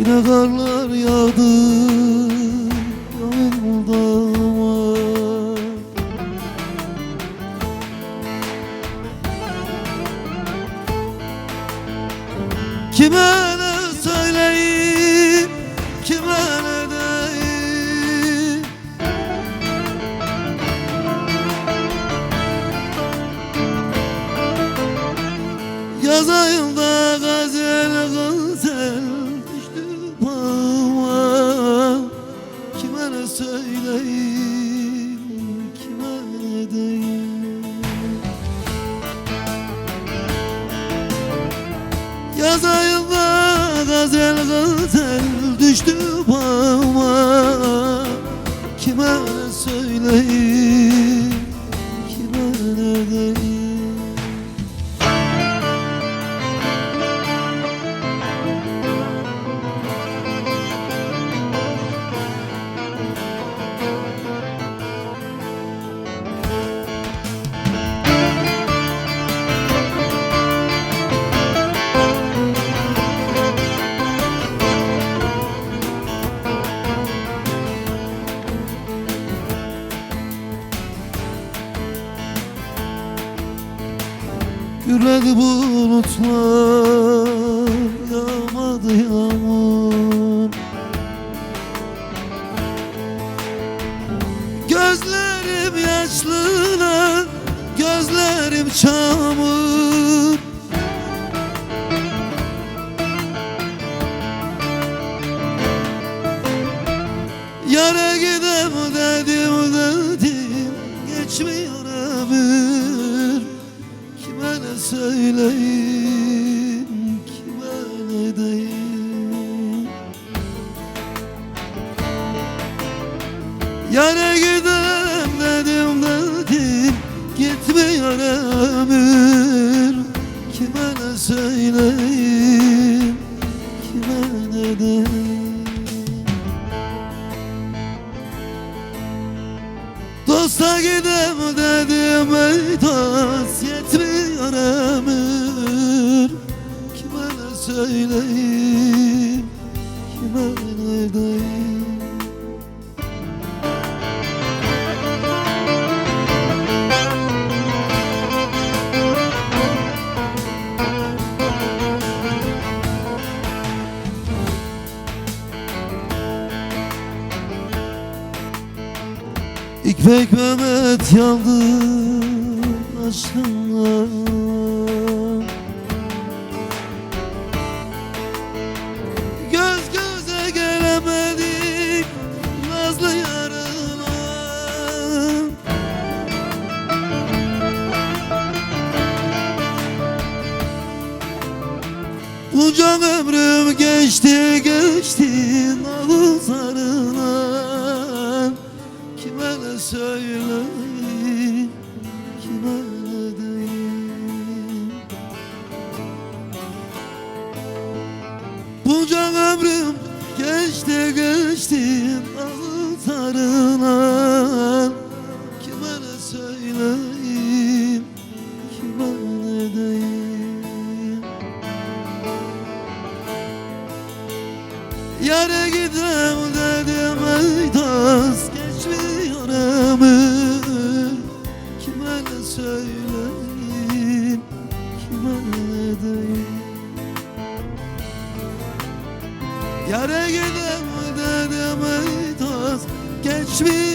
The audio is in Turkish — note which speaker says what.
Speaker 1: Yine karlar yağdı Yağmurdama Kime ne söyleyeyim Kime ne deyim Yaz ayında Kime ne söyleyeyim, kime deyim Yaz ayında gazel gazel düştü bağıma Kime ne Gürledi bulutlar Yağmadı yağmur. Gözlerim yaşlı lan Gözlerim çamur. Yara gidem dedim dedim Geçmiyor Söyleyeyim Kime ne deyim Yara gidem dedim dedim Gitmiyor ömür Kime ne söyleyeyim Kime ne deyim Dosta gidem ne söyleyeyim Kime ne deyim İpek Mehmet yandı aşkınla Bunca ömrüm geçti geçti nalızlarına Kime ne söyleyeyim, kime ne diyeyim? Bunca ömrüm geçti geçti nalızlarına Yara gidem dedim ey dost Geçmiyor ömür Kime ne söyleyeyim Kime ne diyeyim? Yara gidem dedim ey dost Geçmiyor